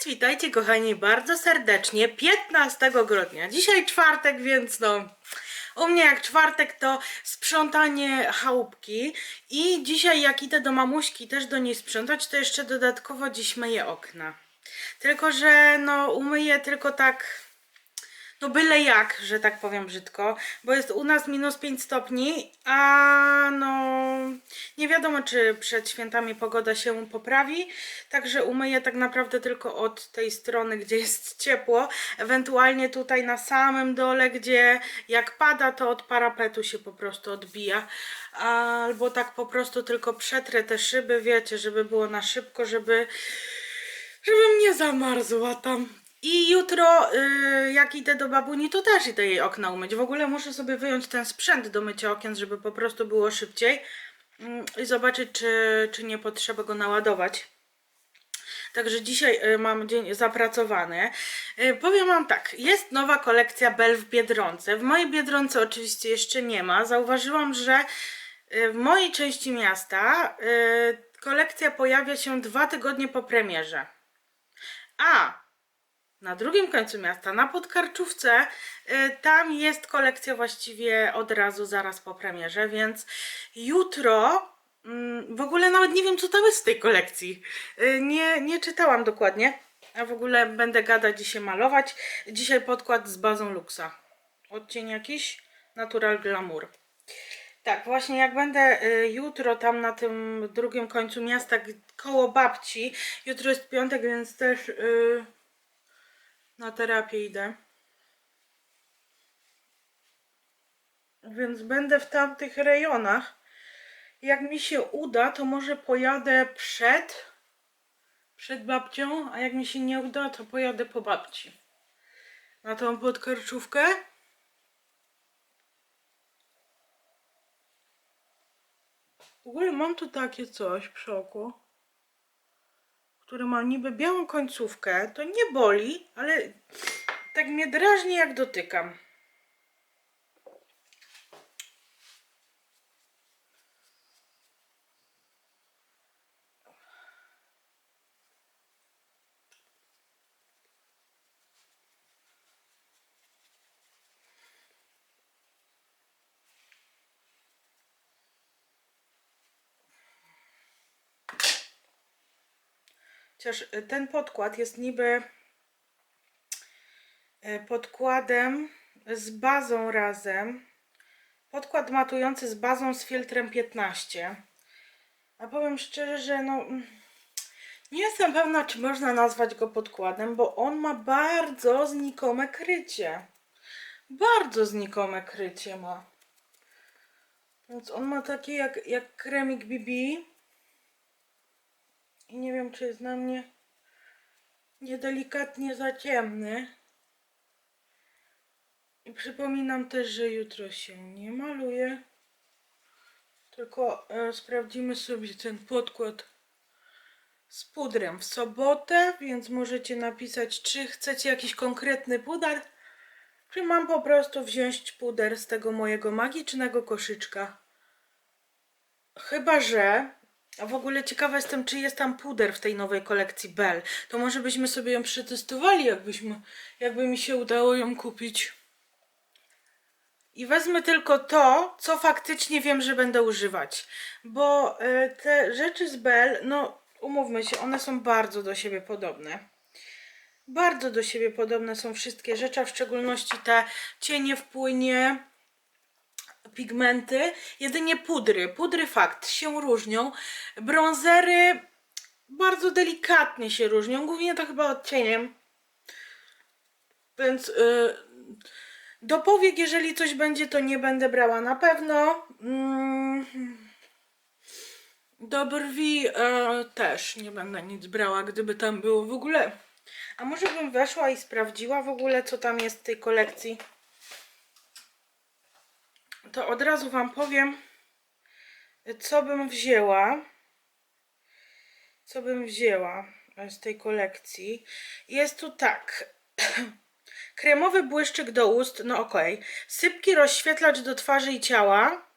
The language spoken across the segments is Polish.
Cześć, witajcie kochani bardzo serdecznie 15 grudnia. Dzisiaj czwartek, więc no u mnie jak czwartek to sprzątanie chałupki i dzisiaj jak idę do mamuśki też do niej sprzątać, to jeszcze dodatkowo dziś myję okna. Tylko, że no umyję tylko tak no byle jak, że tak powiem brzydko, bo jest u nas minus 5 stopni, a no nie wiadomo czy przed świętami pogoda się poprawi, także umyję tak naprawdę tylko od tej strony, gdzie jest ciepło, ewentualnie tutaj na samym dole, gdzie jak pada to od parapetu się po prostu odbija, albo tak po prostu tylko przetrę te szyby, wiecie, żeby było na szybko, żeby żebym nie zamarzła tam. I jutro, y, jak idę do babuni, to też idę jej okna umyć. W ogóle muszę sobie wyjąć ten sprzęt do mycia okien, żeby po prostu było szybciej. Mm, I zobaczyć, czy, czy nie potrzeba go naładować. Także dzisiaj y, mam dzień zapracowany. Y, Powiem Wam tak, jest nowa kolekcja Bell w Biedronce. W mojej Biedronce oczywiście jeszcze nie ma. Zauważyłam, że y, w mojej części miasta kolekcja pojawia się dwa tygodnie po premierze. A na drugim końcu miasta, na Podkarczówce, y, tam jest kolekcja właściwie od razu, zaraz po premierze, więc jutro mm, w ogóle nawet nie wiem, co tam jest w tej kolekcji. Y, Nie, nie czytałam dokładnie, a w ogóle będę gadać dzisiaj malować. Dzisiaj podkład z bazą Luxa. Odcień jakiś? Natural Glamour. Tak, właśnie jak będę y, jutro tam na tym drugim końcu miasta koło babci, jutro jest piątek, więc też y, na terapię idę. Więc będę w tamtych rejonach. Jak mi się uda, to może pojadę przed przed babcią, a jak mi się nie uda, to pojadę po babci. Na tą podkarczówkę. W ogóle mam tu takie coś przy oku, które ma niby białą końcówkę. To nie boli, ale tak mnie drażni jak dotykam. Chociaż y, ten podkład jest niby y, podkładem z bazą razem. Podkład matujący z bazą z filtrem 15. A powiem szczerze, że no mm, nie jestem pewna, czy można nazwać go podkładem, bo on ma bardzo znikome krycie. Bardzo znikome krycie ma. Więc on ma takie jak, jak kremik BB. I nie wiem, czy jest na mnie niedelikatnie za ciemny. I przypominam też, że jutro się nie maluje. Tylko e, sprawdzimy sobie ten podkład z pudrem w sobotę, więc możecie napisać, czy chcecie jakiś konkretny puder, czy mam po prostu wziąć puder z tego mojego magicznego koszyczka. Chyba, że. A w ogóle ciekawa jestem, czy jest tam puder w tej nowej kolekcji Bell. To może byśmy sobie ją przetestowali, jakbyśmy, jakby mi się udało ją kupić. I wezmę tylko to, co faktycznie wiem, że będę używać. Bo y, te rzeczy z Bell, no umówmy się, one są bardzo do siebie podobne. Bardzo do siebie podobne są wszystkie rzeczy, a w szczególności te cienie w płynie, pigmenty, jedynie pudry. Pudry fakt się różnią. Bronzery bardzo delikatnie się różnią, głównie to chyba odcieniem. Więc y, do powiek, jeżeli coś będzie, to nie będę brała na pewno. Mm, do brwi e, też nie będę nic brała, gdyby tam było w ogóle. A może bym weszła i sprawdziła w ogóle, co tam jest w tej kolekcji to od razu Wam powiem, co bym wzięła. Co bym wzięła z tej kolekcji. Jest tu tak. Kremowy błyszczyk do ust, no okej. Sypki rozświetlacz do twarzy i ciała.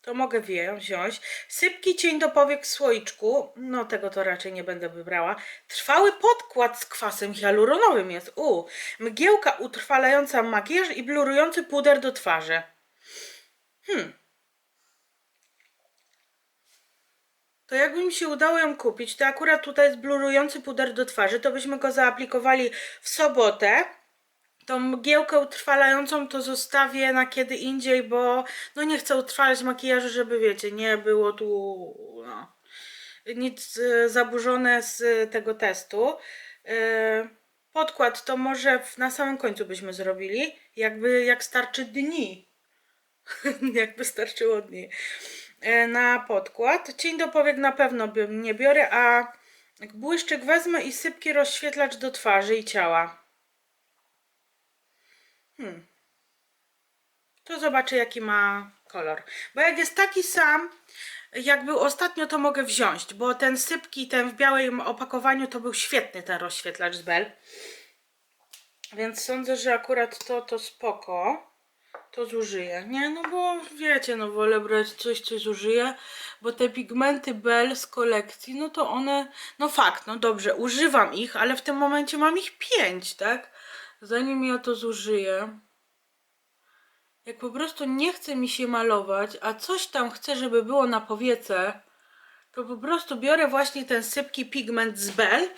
to mogę wziąć. Sypki cień do powiek w słoiczku, no tego to raczej nie będę wybrała. Trwały podkład z kwasem hialuronowym jest, u. Mgiełka utrwalająca makijaż i blurujący puder do twarzy. Hmm. To jakby mi się udało ją kupić, to akurat tutaj jest blurujący puder do twarzy, to byśmy go zaaplikowali w sobotę. Tą mgiełkę utrwalającą to zostawię na kiedy indziej, bo no nie chcę utrwalać makijażu, żeby wiecie, nie było tu no, nic e, zaburzone z e, tego testu. E, Podkład to może na samym końcu byśmy zrobili, jakby jak starczy dni. jakby starczyło dni. E, Na podkład. Cień do powiek na pewno nie biorę, a błyszczyk wezmę i sypki rozświetlacz do twarzy i ciała. Hmm. To zobaczę jaki ma kolor. Bo jak jest taki sam, jak był ostatnio, to mogę wziąć, bo ten sypki, ten w białym opakowaniu, to był świetny ten rozświetlacz z Bell. Więc sądzę, że akurat to, to spoko. To zużyję. Nie, no bo wiecie, no wolę brać coś, co zużyję, bo te pigmenty Bell z kolekcji, no to one, no fakt, no dobrze, używam ich, ale w tym momencie mam ich pięć, tak? Zanim ja to zużyję, jak po prostu nie chce mi się malować, a coś tam chcę, żeby było na powiece, to po prostu biorę właśnie ten sypki pigment z Bell,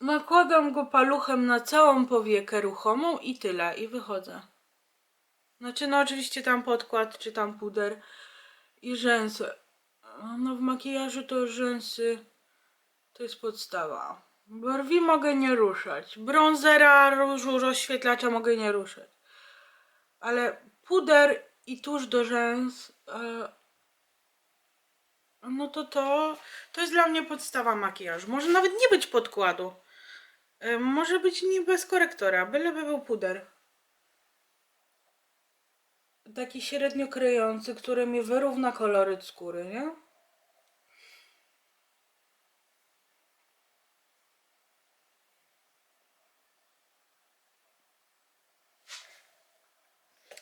nakładam go paluchem na całą powiekę ruchomą i tyle, i wychodzę. Znaczy, no oczywiście tam podkład, czy tam puder i rzęsy. No w makijażu to rzęsy to jest podstawa. Brwi mogę nie ruszać. Bronzera, różu, rozświetlacza mogę nie ruszać. Ale puder i tusz do rzęs, e, no to to, to jest dla mnie podstawa makijażu. Może nawet nie być podkładu. E, Może być nie bez korektora, byleby był puder taki średnio kryjący, który mi wyrówna koloryt skóry, nie?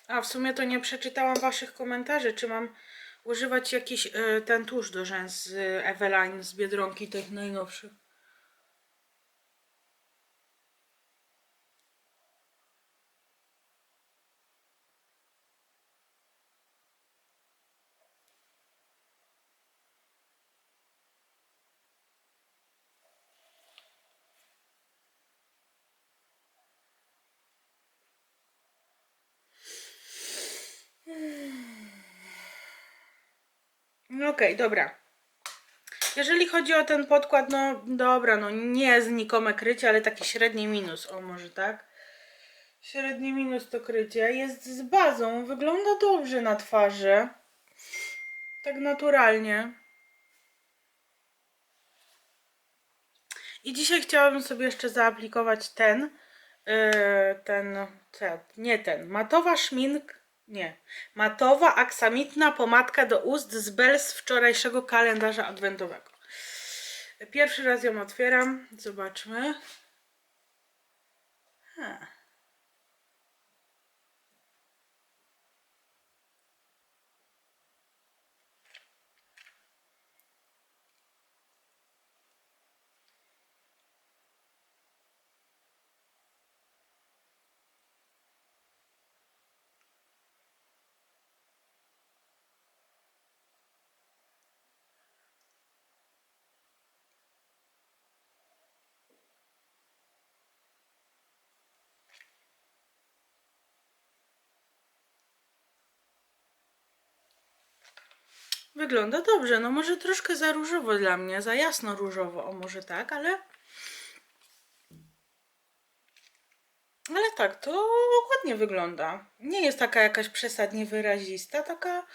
A w sumie to nie przeczytałam waszych komentarzy, czy mam używać jakiś e, ten tusz do rzęs z Eveline z Biedronki tych najnowszych. No okej, dobra. Jeżeli chodzi o ten podkład, no dobra, no nie znikome krycie, ale taki średni minus, o może tak? Średni minus to krycie. Jest z bazą, wygląda dobrze na twarzy. Tak naturalnie. I dzisiaj chciałabym sobie jeszcze zaaplikować ten, yy, ten, ten, nie ten, matowa szmink, nie, matowa aksamitna pomadka do ust z Bell z wczorajszego kalendarza adwentowego. Pierwszy raz ją otwieram, zobaczmy. Ha. Wygląda dobrze, no może troszkę za różowo dla mnie, za jasno różowo, o może tak, ale... Ale tak, to ładnie wygląda. Nie jest taka jakaś przesadnie wyrazista, taka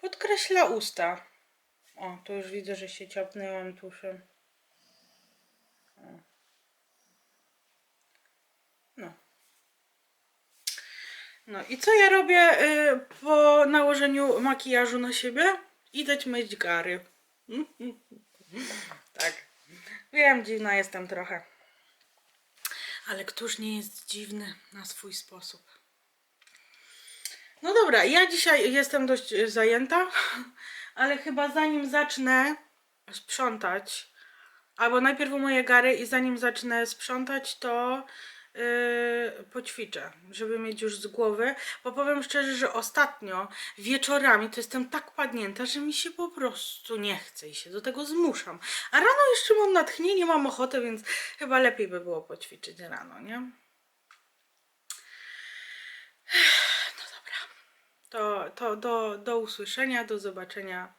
podkreśla usta. O, to już widzę, że się ciapnęłam tuszem. No. No i co ja robię y, po nałożeniu makijażu na siebie? Idę myć gary. tak. Wiem, dziwna jestem trochę. Ale któż nie jest dziwny na swój sposób? No dobra, ja dzisiaj jestem dość zajęta, ale chyba zanim zacznę sprzątać, albo najpierw moje gary i zanim zacznę sprzątać, to yy, poćwiczę, żeby mieć już z głowy, bo powiem szczerze, że ostatnio wieczorami to jestem tak padnięta, że mi się po prostu nie chce i się do tego zmuszam. A rano jeszcze mam natchnienie, mam ochotę, więc chyba lepiej by było poćwiczyć rano, nie? No dobra. To, to do, do usłyszenia, do zobaczenia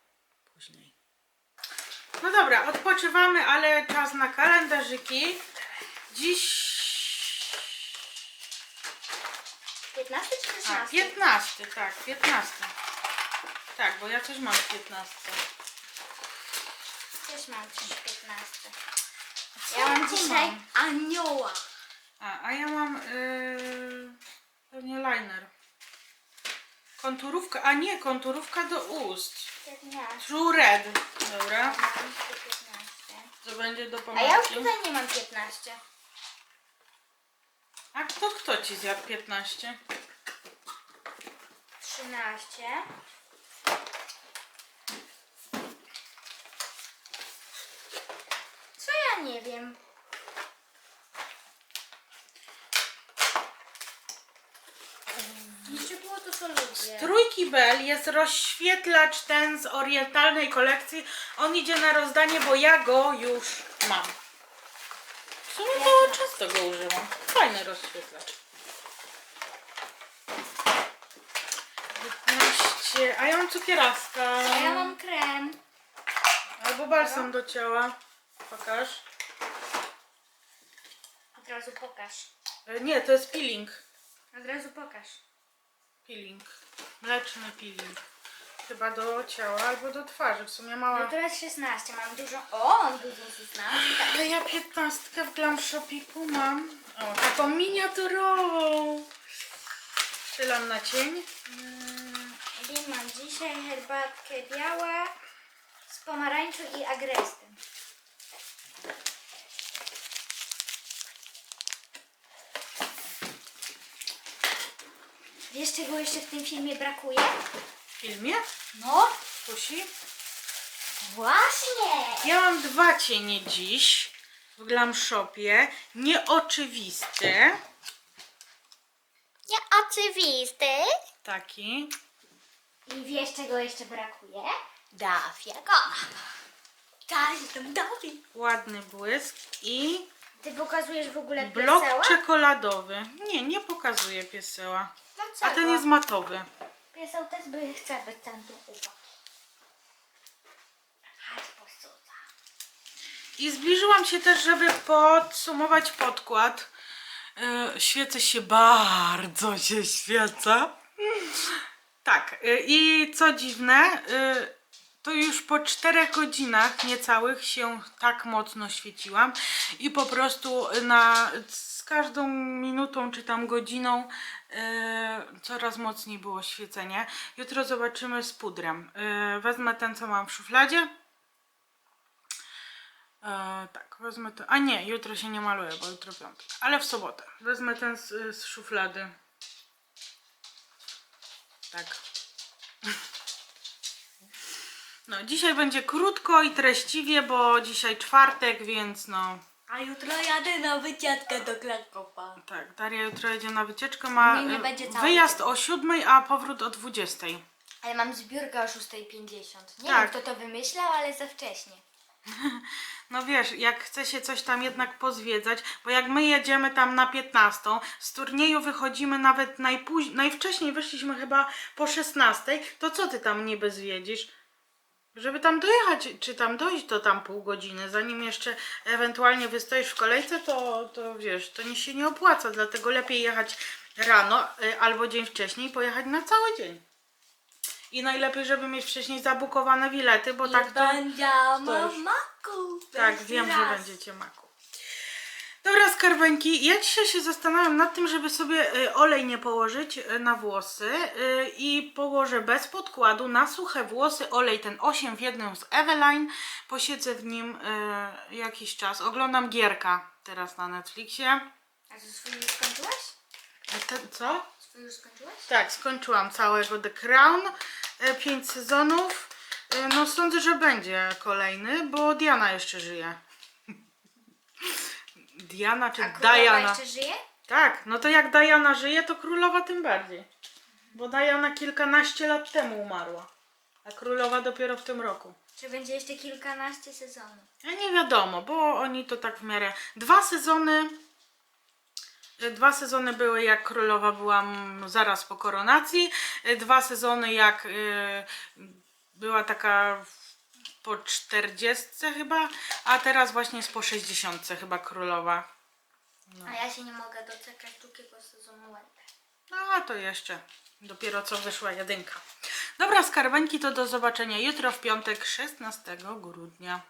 później. No dobra, odpoczywamy, ale czas na kalendarzyki. Dziś 15 czy A, 16? 15, tak, 15. Tak, bo ja coś mam w 15. Też mam też 15. Co Ja mam tu dzisiaj mam? anioła. A, a ja mam yy, pewnie liner. Konturówka, a nie, konturówka do ust. 15. True Red. Dobra, Mam 15. to będzie do A ja już tutaj nie mam 15. A kto, kto ci zjadł 15? 13. Co ja nie wiem? Jeszcze było to, co lubię. Trójki Bell jest rozświetlacz ten z orientalnej kolekcji. On idzie na rozdanie, bo ja go już mam. W sumie to często go używam. Fajny rozświetlacz. 15. A ja mam cukieraska. A ja mam krem. Albo balsam do ciała. Pokaż. Od razu pokaż. E, Nie, to jest peeling. Od razu pokaż. Peeling. Mleczny peeling. Chyba do ciała albo do twarzy. W sumie mała. No teraz 16. Mam dużo. O, mam dużo 16. Ale ja piętnastkę w Glam Shopiku mam. O, taką miniaturową. Strzelam na cień. Mm, I mam dzisiaj herbatkę białe z pomarańczą i agrestem. Wiesz czego jeszcze w tym filmie brakuje? W filmie? No, Kusi? właśnie! Ja mam dwa cienie dziś w Glam Shopie. Nieoczywiste. Nieoczywisty. Taki. I wiesz czego jeszcze brakuje? Dafiego. Każdą Dafi. Ładny błysk. I Ty pokazujesz w ogóle blok pieseła? czekoladowy. Nie, nie pokazuje pieseła. A Dlaczego? ten jest matowy. Pieseł też by chce być ten tu uwa. Chodź posuwa. I zbliżyłam się też, żeby podsumować podkład. Yy, świecę się bardzo się świeca. Tak, yy, i co dziwne, yy, to już po czterech godzinach niecałych się tak mocno świeciłam i po prostu na, z każdą minutą czy tam godziną yy, coraz mocniej było świecenie. Jutro zobaczymy z pudrem. Wezmę ten, co mam w szufladzie. E, tak, wezmę to. A nie, jutro się nie maluję, bo jutro piątek. Ale w sobotę. Wezmę ten z, z szuflady. Tak. No, dzisiaj będzie krótko i treściwie, bo dzisiaj czwartek, więc no. A jutro jadę na wycieczkę do Krakowa. Tak, Daria jutro jedzie na wycieczkę. Ma Nie, nie będzie cały wyjazd o 7, a powrót o 20. Ale mam zbiórkę o 6.50. Nie Tak. wiem kto to wymyślał, ale za wcześnie. No wiesz, jak chce się coś tam jednak pozwiedzać, bo jak my jedziemy tam na 15, z turnieju wychodzimy nawet najpóźniej, najwcześniej wyszliśmy chyba po 16, to co ty tam niby zwiedzisz? Żeby tam dojechać, czy tam dojść, to tam pół godziny, zanim jeszcze ewentualnie wystoisz w kolejce, to, to wiesz, to nie się nie opłaca, dlatego lepiej jechać rano y, albo dzień wcześniej, pojechać na cały dzień. I najlepiej, żeby mieć wcześniej zabukowane bilety, bo tak to... Już- maku. Tak, wiem, raz. że będziecie maku. Dobra, skarbeńki, ja dzisiaj się zastanawiam nad tym, żeby sobie y, olej nie położyć y, na włosy y, i położę bez podkładu na suche włosy olej ten 8 w jednym z Eveline. Posiedzę w nim jakiś czas. Oglądam Gierka teraz na Netflixie. A to swój już skończyłeś? A Ten, co? Ty już skończyłaś? Tak, skończyłam całego The Crown. 5 sezonów. E, No sądzę, że będzie kolejny, bo Diana jeszcze żyje. Diana czy A królowa Diana? jeszcze żyje? Tak, no to jak Diana żyje, to królowa tym bardziej. Bo Diana kilkanaście lat temu umarła. A królowa dopiero w tym roku. Czy będzie jeszcze kilkanaście sezonów? Ja nie wiadomo, bo oni to tak w miarę. Dwa sezony. Dwa sezony były jak królowa była mm, zaraz po koronacji. y, Dwa sezony jak y, była taka po 40 chyba, a teraz właśnie jest po 60 chyba królowa. A ja się nie mogę doczekać drugiego sezonu Wenda. No a to jeszcze dopiero co wyszła jedynka. Dobra, skarbeńki, to do zobaczenia jutro w piątek 16 grudnia.